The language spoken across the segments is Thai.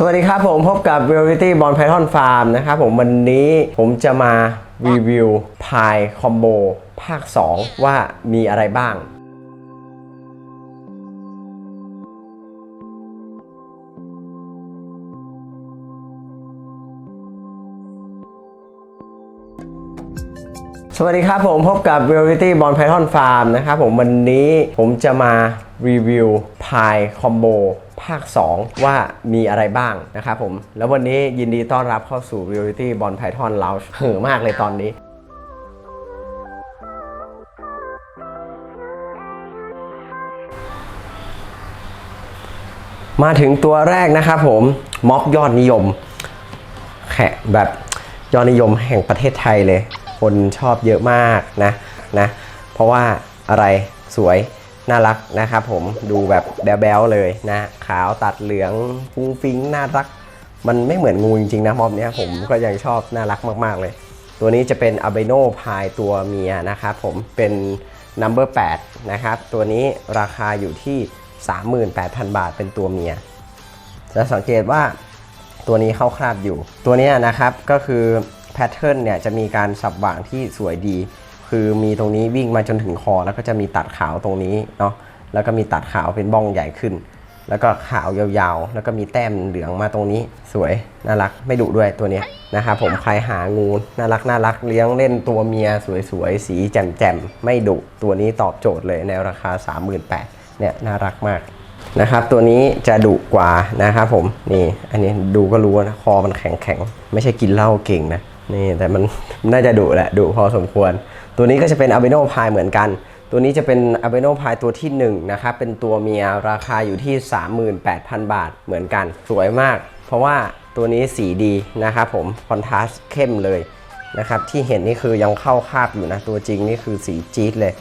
สวัสดีครับผมพบกับ Reality b o n Python Farm นะครับผมวันนี้ผมจะมารีวิวพายคอมโบภาค 2 ว่ามีอะไรบ้าง สวัสดีครับผมพบกับ Reality b o n Python Farm นะครับผมวันนี้ผมจะมารีวิวพายคอมโบ ภาค 2 ว่ามีอะไรบ้างนะครับผม แล้ววันนี้ยินดีต้อนรับเข้าสู่ Reality b o n Python Lounge เหือมากเลยตอนนี้มาถึงตัวแรกนะครับผมม็อบยอดนิยมแขกแบบยอดนิยมแห่งประเทศไทยเลย คนชอบเยอะมากนะนะ เพราะว่าอะไรสวย น่ารักนะครับผมดูแบบแบ๊วๆเลยนะ ขาวตัดเหลืองฟุ้งฟิ้งน่ารัก มันไม่เหมือนงูจริงๆนะมอบเนี้ยผมก็ยังชอบน่ารักมากๆเลย ตัวนี้จะเป็น a b e n o p i ตัวเมียนะครับผมเป็น number 8นะครับ ตัวนี้ราคาอยู่ที่ 38,000 บาทเป็นตัวเมีย จะสังเกตว่าตัวนี้เข้าคราบอยู่ ตัวนี้นะครับก็คือแพทเทิร์นเนี่ยจะมีการสับหว่างที่สวยดี คือมีตรงนี้วิ่งมาจนถึงคอ แล้วก็จะมีตัดขาวตรงนี้เนาะแล้วก็มีตัดขาวเป็นบ้องใหญ่ขึ้น แล้วก็ขาวยาวๆ แล้วก็มีแต้มเหลืองมาตรงนี้สวยน่ารักไม่ดุด้วยตัวเนี้ยนะครับผมใครหางูน่ารักน่ารักเลี้ยงเล่นตัวเมียสวยๆ สีแจ่มๆ ไม่ดุตัวนี้ตอบโจทย์เลยในราคา 38,000เนี่ยน่ารักมากนะครับตัวนี้จะดุกว่านะครับผมนี่อันนี้ดูก็รู้นะคอมันแข็งแข็งๆไม่ใช่กินเหล้าเก่งนะนี่แต่มันน่าจะดุแหละดุพอสมควร ตัวนี้ก็จะเป็นอา b เ n o พายเหมือนกัน ตัวนี้จะเป็นอา b เ n o พายตัวที่1นะครับเป็นตัวเมียราคาอยู่ที่ 38,000 บาทเหมือนกัน สวยมาก เพราะว่าตัวนี้สีดีนะครับผมคอนทราสต์เข้มเลยนะครับที่เห็นนี่คือยังเข้าคาบอยู่นะ ตัวจริงนี่คือสีจี๊ดเลย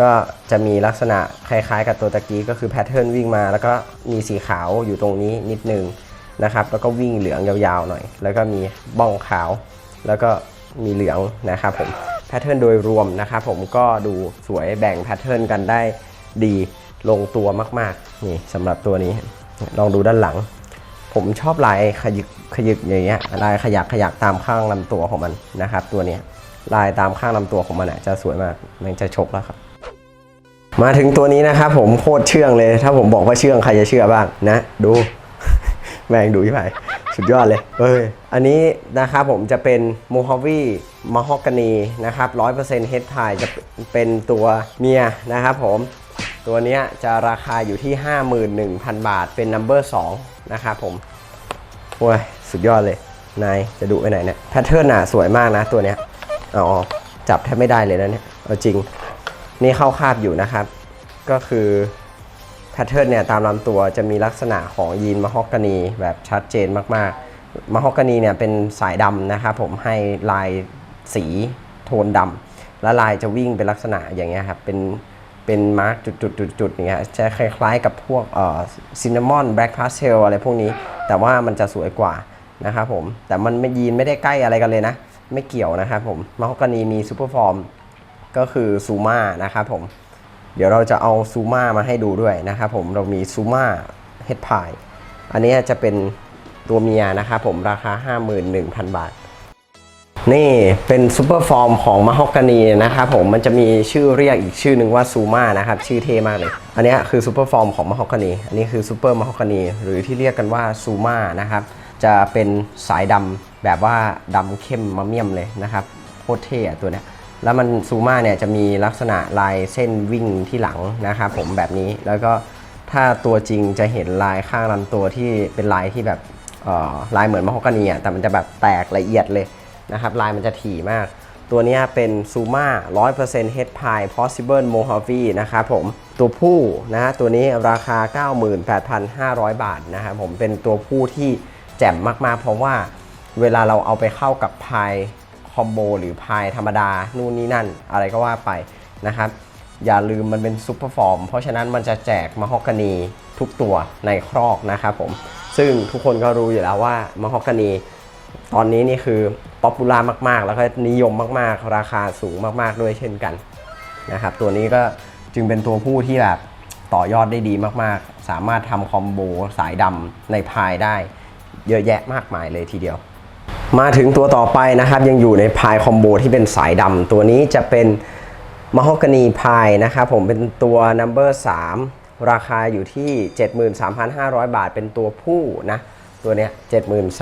ก็จะมีลักษณะคล้ายๆ กับตัวตะกี้ก็คือแพทเทิร์นวิ่งมา แล้วก็มีสีขาวอยู่ตรงนี้นิดนึงนะครับแล้วก็วิ่งเหลืองยาวๆหน่อย แล้วก็มีบ้องขาว แล้วก็มีเหลืองนะครับผม แพทเทิร์นโดยรวมนะครับผมก็ดูสวยแบ่งแพทเทิร์นกันได้ดีลงตัวมากๆนี่สำหรับตัวนี้ลองดูด้านหลัง ผมชอบลายขยึกขยึกอย่างเงี้ยลายขยักขยักตามข้างลำตัวของมันนะครับ ตัวนี้ลายตามข้างลำตัวของมันอะจะสวยมากมันจะชกแล้วครับ มาถึงตัวนี้นะครับผมโคตรเชื่องเลย ถ้าผมบอกว่าเชื่องใครจะเชื่อบ้างนะ ดู แมงดูพี่ไผ่ สุดยอดเลย เอ้ย อันนี้นะครับผมจะเป็นโมฮอวีม a ฮอกกานีนะครับ100%เฮดไทจะเป็นตัวเมียนะครับผม ตัวนี้จะราคาอยู่ที่ 51,000 บาท เป็น number 2นะครับผมโอ้ย สุดยอดเลย นาย จะดูไปไหนเนี่ย แพทเทิร์นน่ะ สวยมากนะตัวเนี้ยอ๋อจับแทบไม่ได้เลยนะเนี่ย เอาจริง นี่เข้าคาบอยู่นะครับ ก็คือ พทเทิร์นเนี่ยตามลำตัวจะมีลักษณะของยีนมะฮอกกานีแบบชัดเจนมากๆมะฮอกกานีเนี่ยเป็นสายดำนะครับผมให้ลายสีโทนดำและลายจะวิ่งเป็นลักษณะอย่างเงี้ยครับเป็นเป็นมาร์กจุดๆๆๆอย่างเงี้ยจะคล้ายๆกับพวกเอ่อซินนามอนแบล็กพาสเทลอะไรพวกนี้ แต่ว่ามันจะสวยกว่านะครับผมแต่มันไม่ยีนไม่ได้ใกล้อะไรกันเลยนะ ไม่เกี่ยวนะครับผมมะฮอกกานีมีซูเปอร์ฟอร์มก็คือซูมานะครับผม เดี๋ยวเราจะเอาซูมามาให้ดูด้วยนะครับผมเรามีซูมาเฮดพายอันนี้จะเป็นตัวเมียนะครับผมราคา 51,000 บาท นี่เป็นซูเปอร์ฟอร์มของมะฮอกกานีนะครับผมมันจะมีชื่อเรียกอีกชื่อหนึ่งว่าซูมานะครับชื่อเท่มากเลย อันนี้คือซูเปอร์ฟอร์มของมะฮอกกานีอันนี้คือซูเปอร์มะฮอกกานีหรือที่เรียกกันว่าซูมานะครับจะเป็นสายดำแบบว่าดำเข้มมะเมี่ยมเลยนะครับโคตรเท่ตัวเนี้ย แล้วมันซูมาเนี่ยจะมีลักษณะลายเส้นวิ่งที่หลังนะครับผมแบบนี้แล้วก็ถ้าตัวจริงจะเห็นลายข้างลำตัวที่เป็นลายที่แบบลายเหมือนมะฮอกกานีอะแต่มันจะแบบแตกละเอียดเลยนะครับลายมันจะถี่มาก ตัวนี้เป็นซูมา100% Head Pie Possible Mojave นะครับผมตัวผู้นะฮะตัวนี้ราคา 98,500 บาทนะครับผมเป็นตัวผู้ที่แจ่มมากๆ เพราะว่าเวลาเราเอาไปเข้ากับพาย อมโบหรือพายธรรมดา นู่นนี่นั่น อะไรก็ว่าไปนะครับ อย่าลืมมันเป็นซุปเปอร์ฟอร์ม เพราะฉะนั้นมันจะแจกมะฮอกกานีทุกตัวในครอกนะครับผม ซึ่งทุกคนก็รู้อยู่แล้วว่ามะฮอกกานีตอนนี้นี่คือป๊อปปูล่ามาก ๆ แล้วก็นิยมมาก ๆ ราคาสูงมาก ๆ ด้วยเช่นกันนะครับ ตัวนี้ก็จึงเป็นตัวผู้ที่แบบต่อยอดได้ดีมาก ๆ สามารถทำคอมโบสายดำในพายได้เยอะแยะมากมายเลยทีเดียว มาถึงตัวต่อไปนะครับ ยังอยู่ในพายคอมโบที่เป็นสายดำตัวนี้จะเป็นม h ฮ g ก n นีพายนะครับผมเป็นตัว number 3 ราคาอยู่ที่ 73,500 บาท เป็นตัวผู้นะตัวเนี้ย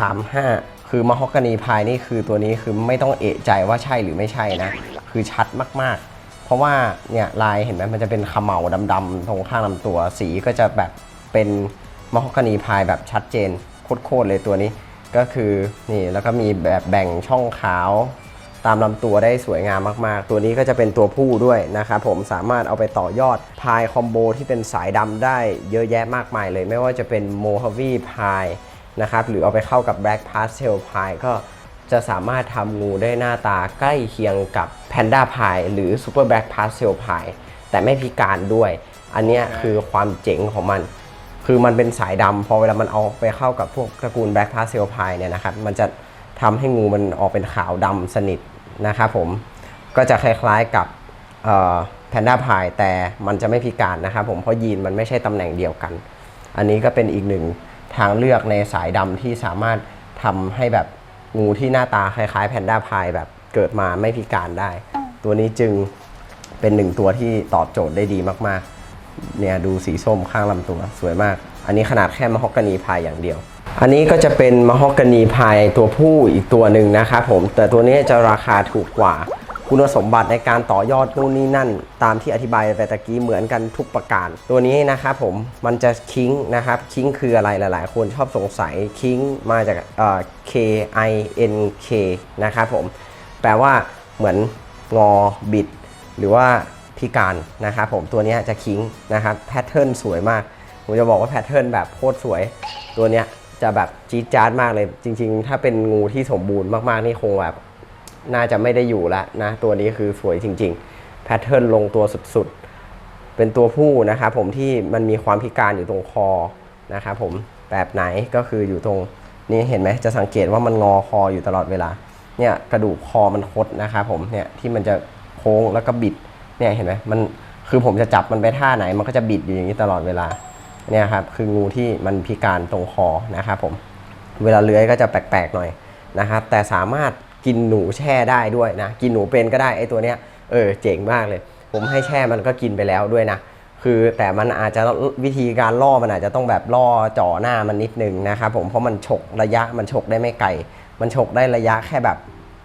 73,500คือม h ฮ g ก n นีพายนี่คือตัวนี้คือไม่ต้องเอะใจว่าใช่หรือไม่ใช่นะคือชัดมากๆ เพราะว่าเนี่ยลายเห็นไหมมันจะเป็นขมเหลาดำๆตรงข้างลำตัวสีก็จะแบบเป็นม h ฮ g ก n นีพายแบบชัดเจนโคตรๆเลยตัวนี้ ก็คือนี่แล้วก็มีแบบแบ่งช่องขาวตามลำตัวได้สวยงามมากๆ ตัวนี้ก็จะเป็นตัวผู้ด้วยนะครับผมสามารถเอาไปต่อยอดพายคอมโบที่เป็นสายดำได้เยอะแยะมากมายเลย ไม่ว่าจะเป็นโมฮ a วีพายนะครับหรือเอาไปเข้ากับ Black Pastel พายก็จะสามารถทำงูได้หน้าตาใกล้เคียงกับ Panda พายหรือ Super Black Pastel พายแต่ไม่พิการด้วย อันนี้คือความเจ๋งของมัน คือมันเป็นสายดำพอเวลามันเอาไปเข้ากับพวกตระกูลแบล็กพาสเซลพายเนี่ยนะครับมันจะทำให้งูมันออกเป็นขาวดำสนิทนะครับผมก็จะคล้ายๆกับแพนด้าพายแต่มันจะไม่พิการนะครับผมเพราะยีนมันไม่ใช่ตำแหน่งเดียวกัน อันนี้ก็เป็นอีกหนึ่งทางเลือกในสายดำที่สามารถทำให้แบบงูที่หน้าตาคล้ายๆแพนด้าพายแบบเกิดมาไม่พิการได้ ตัวนี้จึงเป็นหนึ่งตัวที่ตอบโจทย์ได้ดีมากๆ เนี่ยดูสีส้มข้างลำตัวสวยมาก อันนี้ขนาดแค่มะฮอกกานีพายอย่างเดียว อันนี้ก็จะเป็นมะฮอกกานีพายตัวผู้อีกตัวหนึ่งนะครับผม แต่ตัวนี้จะราคาถูกกว่า คุณสมบัติในการต่อยอดนู่นนี่นั่น ตามที่อธิบายไปตะกี้เหมือนกันทุกประการ ตัวนี้นะครับผมมันจะคิงนะครับคิงคืออะไรหลาย ๆ คนชอบสงสัยคิงมาจากเอ่อ K I N K นะครับผมแปลว่าเหมือนงอบิด หรือว่า พิการนะครับผมตัวนี้จะคิงนะครับแพทเทิร์นสวยมาก ผมจะบอกว่าแพทเทิร์นแบบโคตรสวย ตัวนี้จะแบบจี๊ดจ๊าดมากเลย จริง ๆ ถ้าเป็นงูที่สมบูรณ์มากๆนี่คงแบบน่าจะไม่ได้อยู่ล้วนะตัวนี้คือสวยจริง ๆ แพทเทิร์นลงตัวสุดๆ เป็นตัวผู้นะครับผมที่มันมีความพิการอยู่ตรงคอนะครับผมแบบไหนก็คืออยู่ตรงนี้เห็นไหมจะสังเกตว่ามันงอคออยู่ตลอดเวลาเนี่ยกระดูกคอมันคดนะครับผมเนี่ยที่มันจะโค้งแล้วก็บิด เนี่ยเห็นไหมมันคือผมจะจับมันไปท่าไหน มันก็จะบิดอยู่อย่างนี้ตลอดเวลาเนี่ยครับคืองูที่มันพิการตรงคอนะครับผมเวลาเลื้อยก็จะแปลกๆหน่อยนะครับแต่สามารถกินหนูแช่ได้ด้วยนะกินหนูเป็นก็ได้ไอ้ตัวเนี้ยเออเจ๋งมากเลย ผมให้แช่มันก็กินไปแล้วด้วยนะคือแต่มันอาจจะวิธีการล่อมันอาจจะต้องแบบล่อจ่อหน้ามันนิดนึงนะครับผมเพราะมันฉกระยะมันฉกได้ไม่ไกล มันฉกได้ระยะแค่แบบ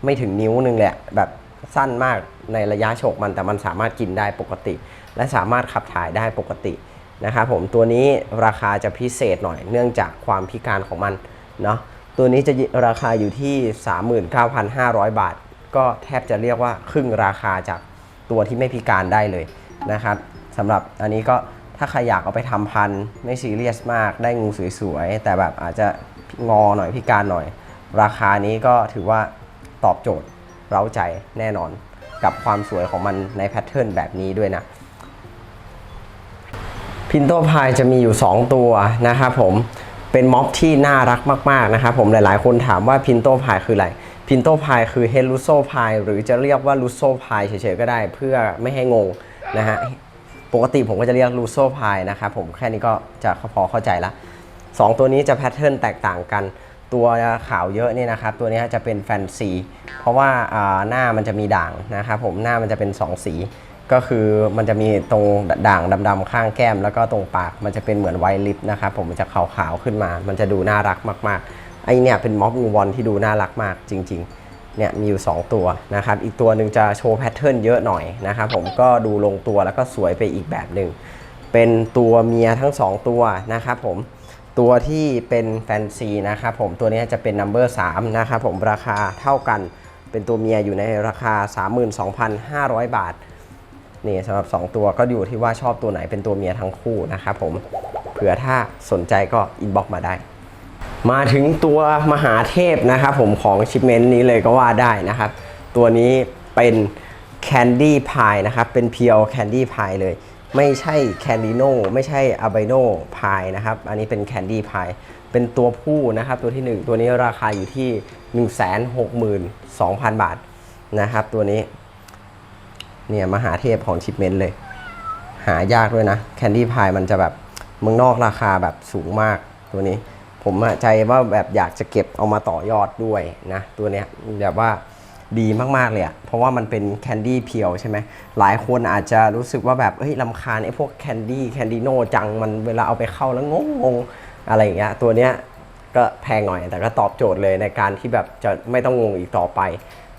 ไม่ถึงนิ้วนึงแหละแบบสั้นมาก ในระยะฉกมันแต่มันสามารถกินได้ปกติ และสามารถขับถ่ายได้ปกตินะครับผมตัวนี้ราคาจะพิเศษหน่อยเนื่องจากความพิการของมันเนาะตัวนี้จะราคาอยู่ที่ 39,500 บาท ก็แทบจะเรียกว่าครึ่งราคาจากตัวที่ไม่พิการได้เลยนะครับสำหรับอันนี้ก็ถ้าใครอยากเอาไปทำพันธุ์ไม่ซีเรียสมากได้งูสวยๆ แต่แบบอาจจะงอหน่อยพิการหน่อย ราคานี้ก็ถือว่าตอบโจทย์เร้าใจแน่นอน กับความสวยของมันในแพทเทิร์นแบบนี้ด้วยนะพินโตพายจะมีอยู่ 2 ตัวนะครับผมเป็นม็อบที่น่ารักมาก ๆ นะครับผมหลายๆ คนถามว่าพินโตพายคืออะไรพินโตพายคือเฮลูโซพายหรือจะเรียกว่าลูโซพายเฉยๆก็ได้เพื่อไม่ให้งงนะฮะปกติผมก็จะเรียกลูโซพายนะครับผมแค่นี้ก็จะพอเข้าใจละสองตัวนี้จะแพทเทิร์นแตกต่างกัน ตัวขาวเยอะนี่นะครับ ตัวนี้จะเป็นแฟนซีเพราะว่าหน้ามันจะมีด่างนะครับผมหน้ามันจะเป็น 2 สี ก็คือมันจะมีตรงด่างดำๆข้างแก้ม แล้วก็ตรงปากมันจะเป็นเหมือนไวลิปนะครับผมมันจะขาวๆขึ้นมา มันจะดูน่ารักมากๆไอเนี่ยเป็นม็อบงูวอนที่ดูน่ารักมากจริง ๆ เนี่ยมีอยู่ 2 ตัวนะครับ อีกตัวหนึ่งจะโชว์แพทเทิร์นเยอะหน่อยนะครับผมก็ดูลงตัวแล้วก็สวยไปอีกแบบหนึ่งเป็นตัวเมียทั้ง 2 ตัวนะครับผม ตัวที่เป็นแฟนซีนะครับผมตัวนี้จะเป็นนัมเบอร์3นะครับผมราคาเท่ากันเป็นตัวเมียอยู่ในราคา 32,500 บาทนี่สำหรับ 2 ตัวก็อยู่ที่ว่าชอบตัวไหนเป็นตัวเมียทั้งคู่นะครับผมเผื่อถ้าสนใจก็อินบ็อกมาได้ มาถึงตัวมหาเทพนะครับผมของชิปเมนต์นี้เลยก็ว่าได้นะครับ ตัวนี้เป็นแคนดี้พายนะครับเป็นเพียวแคนดี้พายเลย ไม่ใช่แคนดิโนไม่ใช่อาไบโนพายนะครับ อันนี้เป็นแคนดี้พายเป็นตัวผู้นะครับตัวที่ 1 ตัวนี้ราคาอยู่ที่ 162,000 บาทนะครับ ตัวนี้ เนี่ยมหาเทพของชิปเมนต์เลย หายากด้วยนะแคนดี้พายมันจะแบบเมืองนอกราคาแบบสูงมากตัวนี้ ผมใจว่าแบบอยากจะเก็บเอามาต่อยอดด้วยนะ ตัวเนี้ยแบบว่า ดีมาก ๆ เลยอะเพราะว่ามันเป็นแคนดี้เพียวใช่ไหมหลายคนอาจจะรู้สึกว่าแบบเฮ้ยลำคาญไอ้พวกแคนดี้แคนดิโนจังมันเวลาเอาไปเข้าแล้วงงงๆอะไรอย่างเงี้ยตัวเนี้ยก็แพงหน่อยแต่ก็ตอบโจทย์เลยในการที่แบบจะไม่ต้องงงอีกต่อไป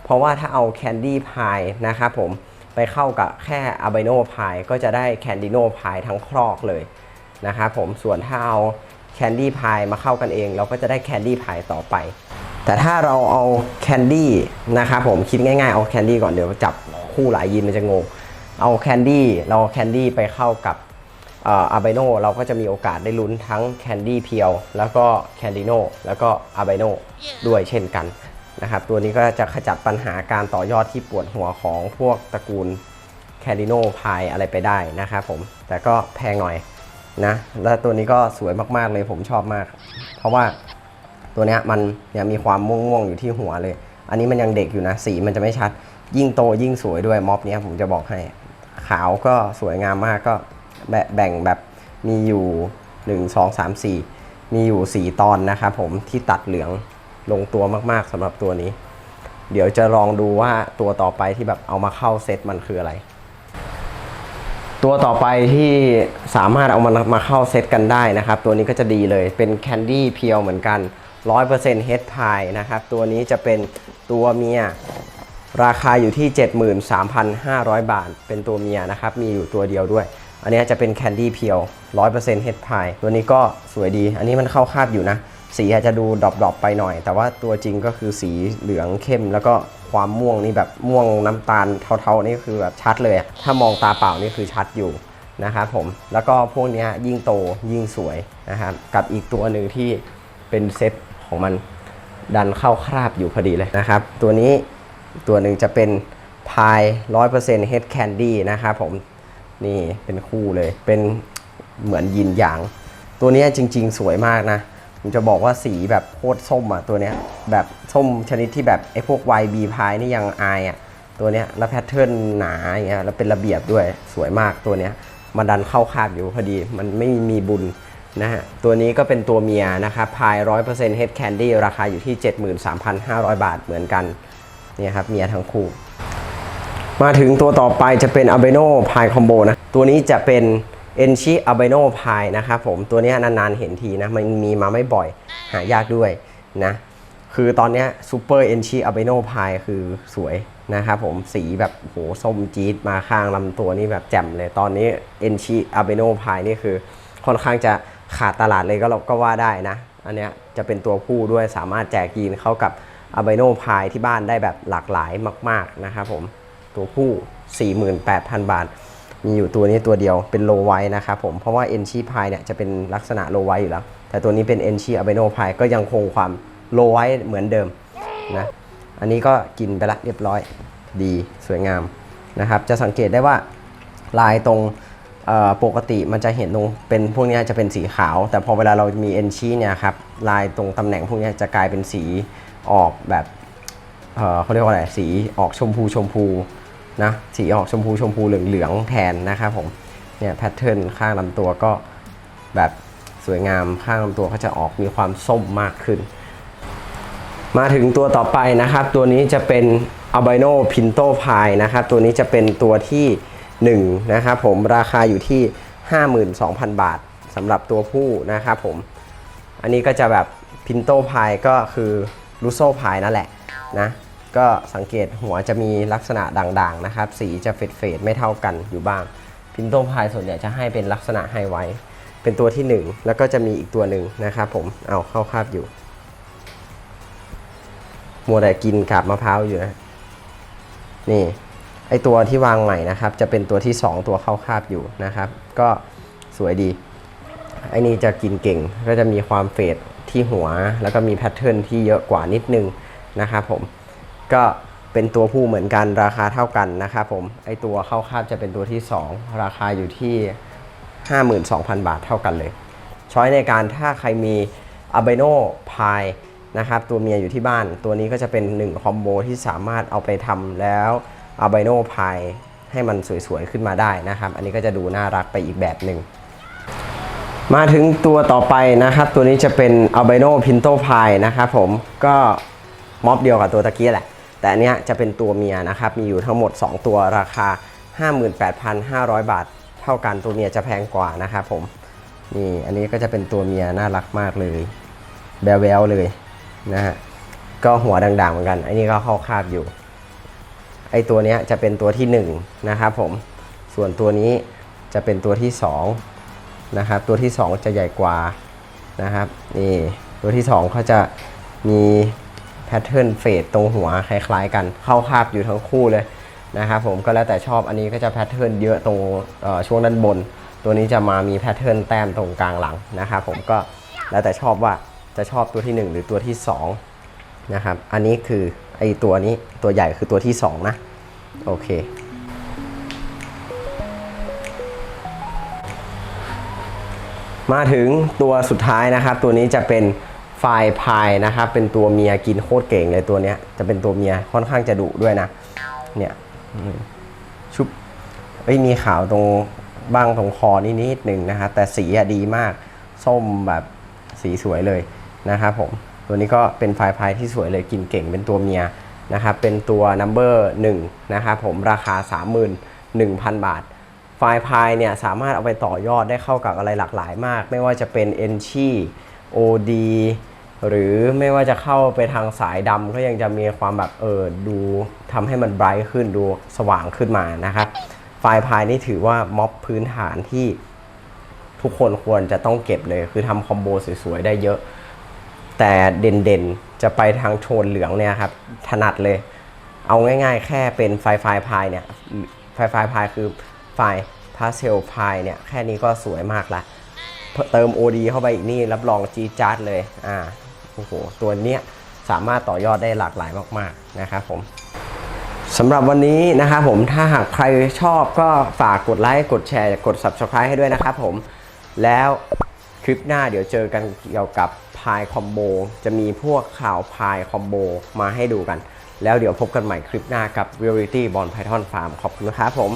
เพราะว่าถ้าเอาแคนดี้พายนะครับผมไปเข้ากับแค่อาบโนพายก็จะได้แคนดิโนพายทั้งครอกเลยนะครับผมส่วนถ้าเอาแคนดี้พายมาเข้ากันเอง เราก็จะได้แคนดี้พายต่อไป แต่ถ้าเราเอาแคนดี้นะครับผมคิดง่ายๆ เอาแคนดี้ก่อนเดี๋ยวจับคู่หลายยีนมันจะงง เอาแคนดี้เราแคนดี้ไปเข้ากับอาร์ไบโนเราก็จะมีโอกาสได้ลุ้นทั้งแคนดี้เพียวแล้วก็แคนดิโนแล้วก็อาร์ไบโนด้วยเช่นกันนะครับตัวนี้ก็จะขจัดปัญหาการต่อยอดที่ปวดหัวของพวกตระกูลแคนดิโนพายอะไรไปได้นะครับผมแต่ก็แพงหน่อยนะ แล้วตัวนี้ก็สวยมากๆเลยผมชอบมาก เพราะว่า ตัวเนี้ยมันเนี่ยมีความม่วงๆอยู่ที่หัวเลย อันนี้มันยังเด็กอยู่นะ สีมันจะไม่ชัด ยิ่งโตยิ่งสวยด้วยม็อบเนี้ยผมจะบอกให้ ขาวก็สวยงามมากก็แบแบ่งแบบมีอยู่ 1 2 3 4 มีอยู่ 4 ตอนนะครับผมที่ตัดเหลืองลงตัวมากๆสำหรับตัวนี้ เดี๋ยวจะลองดูว่าตัวต่อไปที่แบบเอามาเข้าเซตมันคืออะไร ตัวต่อไปที่สามารถเอามามาเข้าเซตกันได้นะครับ ตัวนี้ก็จะดีเลยเป็นแคนดี้เพียวเหมือนกัน 100% Head Pie นะครับ ตัวนี้จะเป็นตัวเมียราคาอยู่ที่ 73,500 บาท เป็นตัวเมียนะครับ มีอยู่ตัวเดียวด้วย อันนี้จะเป็นแคนดี้เพียว 100% Head Pie ตัวนี้ก็สวยดี อันนี้มันเข้าคาบอยู่นะ สีอาจจะดูดรอปๆไปหน่อย แต่ว่าตัวจริงก็คือสีเหลืองเข้ม แล้วก็ความม่วงนี่แบบม่วงน้ำตาลเทาๆนี่คือแบบชัดเลย ถ้ามองตาเปล่านี่คือชัดอยู่นะครับผม แล้วก็พวกนี้ยยิ่งโตยิ่งสวยนะครับ กับอีกตัวหนึ่งที่เป็นเซต ของมันดันเข้าคราบอยู่พอดีเลยนะครับ ตัวนี้ตัวหนึ่งจะเป็นพาย100% Head Candy นะครับผมนี่เป็นคู่เลยเป็นเหมือนยินหยาง ตัวนี้จริง ๆ สวยมากนะผมจะบอกว่าสีแบบโคตรส้มอะตัวเนี้ยแบบส้มชนิดที่แบบไอ้พวก YB พายนี่ยังอายอะตัวเนี้ยแล้วแพทเทิร์นหนาอย่างเงี้ยแล้วเป็นระเบียบด้วยสวยมากตัวเนี้ยมันดันเข้าคาบอยู่พอดี มันไม่มีบุญ นะฮะตัวนี้ก็เป็นตัวเมียนะครับพาย100% Head Candy ราคาอยู่ที่ 73,500 บาทเหมือนกันเนี่ยครับเมียทั้งคู่ มาถึงตัวต่อไปจะเป็น a b e n o Pie Combo นะ ตัวนี้จะเป็น e n c h i a b e n o Pie นะครับผมตัวนี้นานๆเห็นทีนะ มันมีมาไม่บ่อยหายากด้วยนะ คือตอนนี้ย Super e n c h i a b e n o Pie คือสวยนะครับผมสีแบบโหส้มจี๊ดมาข้างลำตัวนี่แบบแจ่มเลย ตอนนี้ e n c h i a b e n o Pie นี่คือค่อนข้างจะ ขาดตลาดเลยก็เราก็ว่าได้นะ อันเนี้ยจะเป็นตัวผู้ด้วยสามารถแจกยีนเข้ากับ a b e n o Pie ที่บ้านได้แบบหลากหลายมาก ๆนะครับผมตัวผู้ 48,000 บาท มีอยู่ตัวนี้ตัวเดียวเป็นโลไวนะครับผมเพราะว่าเอนชีพายเนี่ยจะเป็นลักษณะโลไวอยู่แล้ว แต่ตัวนี้เป็นเอนชีอะเบโนพายก็ยังคงความโลไวเหมือนเดิมนะอันนี้ก็กินไปละเรียบร้อยดีสวยงามนะครับ จะสังเกตได้ว่าลายตรง ปกติมันจะเห็นตรงเป็นพวกนี้จะเป็นสีขาว แต่พอเวลาเรามีเอนชีเนี่ยครับลายตรงตำแหน่งพวกนี้จะกลายเป็นสีออกแบบเเขาเรียกว่าอะไรสีออกชมพูชมพูนะสีออกชมพูชมพูเหลืองเหลืองๆแทนนะครับผมเนี่ยแพทเทิร์นข้างลำตัวก็แบบสวยงามข้างลำตัวก็จะออกมีความส้มมากขึ้น มาถึงตัวต่อไปนะครับ ตัวนี้จะเป็น albino pinto pie นะครับ ตัวนี้จะเป็นตัวที่ 1นะครับผมราคาอยู่ที่ 52,000 บาทสำหรับตัวผู้นะครับผม อันนี้ก็จะแบบพินโตพายก็คือลูโซพายนั่นแหละนะก็สังเกตหัวจะมีลักษณะด่างๆนะครับ สีจะเฟดๆไม่เท่ากันอยู่บ้าง พินโตพายส่วนใหญ่จะให้เป็นลักษณะไฮไว้เป็นตัวที่ 1 แล้วก็จะมีอีกตัวหนึ่งนะครับผมเอาเข้าคาบอยู่ มัวแต่กินกาบมะพร้าวอยู่นะนี่ ไอตัวที่วางใหม่นะครับ จะเป็นตัวที่ 2 ตัวเข้าคาบอยู่นะครับ ก็สวยดีไอนี่จะกินเก่งก็จะมีความเฟดที่หัว แล้วก็มีแพทเทิร์นที่เยอะกว่านิดนึงนะครับผมก็เป็นตัวผู้เหมือนกันราคาเท่ากันนะครับผมไอตัวเข้าคาบจะเป็นตัวที่ 2 ราคาอยู่ที่ 52,000 บาทเท่ากันเลย ช้อยในการถ้าใครมี a b e n o Pie นะครับตัวเมียอยู่ที่บ้าน ตัวนี้ก็จะเป็น1คอมโบที่สามารถเอาไปทำแล้ว a b e n o Pie ให้มันสวยๆขึ้นมาได้นะครับ อันนี้ก็จะดูน่ารักไปอีกแบบหนึ่งมาถึงตัวต่อไปนะครับ ตัวนี้จะเป็น albino pinto pie นะครับผมก็ม็อบเดียวกับตัวตะกี้แหละ แต่อันนี้จะเป็นตัวเมียนะครับ มีอยู่ทั้งหมด 2 ตัวราคา 58,500 บาท เท่ากันตัวเมียจะแพงกว่านะครับผมนี่อันนี้ก็จะเป็นตัวเมียน่ารักมากเลยแบวแววเลยนะฮะก็หัวด่างๆเหมือนกัน อันนี้ก็เข้าคาบอยู่ ไอตัวนี้จะเป็นตัวที่1นะครับผมส่วนตัวนี้จะเป็นตัวที่2นะครับตัวที่ 2 จะใหญ่กว่านะครับนี่ตัวที่2เขาจะมีแพทเทิร์นเฟดตรงหัวคล้ายๆกันเข้าคาบอยู่ทั้งคู่เลยนะครับผมก็แล้วแต่ชอบอันนี้ก็จะแพทเทิร์นเยอะตรงช่วงด้านบน ตัวนี้จะมามีแพทเทิร์นแต้มตรงกลางหลังนะครับผมก็แล้วแต่ชอบว่าจะชอบตัวที่ 1 หรือตัวที่2นะครับอันนี้คือ ไอตัวนี้ตัวใหญ่คือตัวที่ 2 นะ โอเค มาถึงตัวสุดท้ายนะครับ ตัวนี้จะเป็นไฟพายนะครับ เป็นตัวเมียกินโคตรเก่งเลยตัวเนี้ย จะเป็นตัวเมียค่อนข้างจะดุด้วยนะ เนี่ยชุบเอ้มีขาวตรงบ้างตรงคอนิดนิดหนึ่งนะครับแต่สีอะดีมาก ส้มแบบสีสวยเลยนะครับผม ตัวนี้ก็เป็นไฟพายที่สวยเลยกินเก่งเป็นตัวเมียนะครับเป็นตัวนัมเบอร์หนึ่งนะครับผมราคา 31,000 บาท ไฟล์พายเนี่ยสามารถเอาไปต่อยอดได้เข้ากับอะไรหลากหลายมาก ไม่ว่าจะเป็น e n c h i OD หรือไม่ว่าจะเข้าไปทางสายดำก็ยังจะมีความแบบเออดูทำให้มันไบรท์ขึ้นดูสว่างขึ้นมานะครับ ไฟล์พายนี่ถือว่าม็อบพื้นฐานที่ทุกคนควรจะต้องเก็บเลย คือทำคอมโบสวยๆได้เยอะ แต่เด่นๆ จะไปทางโทนเหลืองเนี่ยครับ ถนัดเลย เอาง่ายๆ แค่เป็นไฟไฟพายเนี่ย ไฟไฟพายคือไฟพาสเซลพายเนี่ย แค่นี้ก็สวยมากละเติม OD เข้าไปอีกนี่ รับรองจีจาร์ดเลย อ่า โอ้โห ตัวเนี้ยสามารถต่อยอดได้หลากหลายมากๆ นะครับผมสำหรับวันนี้นะครับผมถ้าหากใครชอบก็ฝากกดไลค์ กดแชร์ กด Subscribe ให้ด้วยนะครับผม แล้วคลิปหน้าเดี๋ยวเจอกันเกี่ยวกับ พายคอมโบจะมีพวกข่าวพายคอมโบมาให้ดูกัน แล้วเดี๋ยวพบกันใหม่คลิปหน้ากับ Reality Ball Python Farm ขอบคุณนะครับผม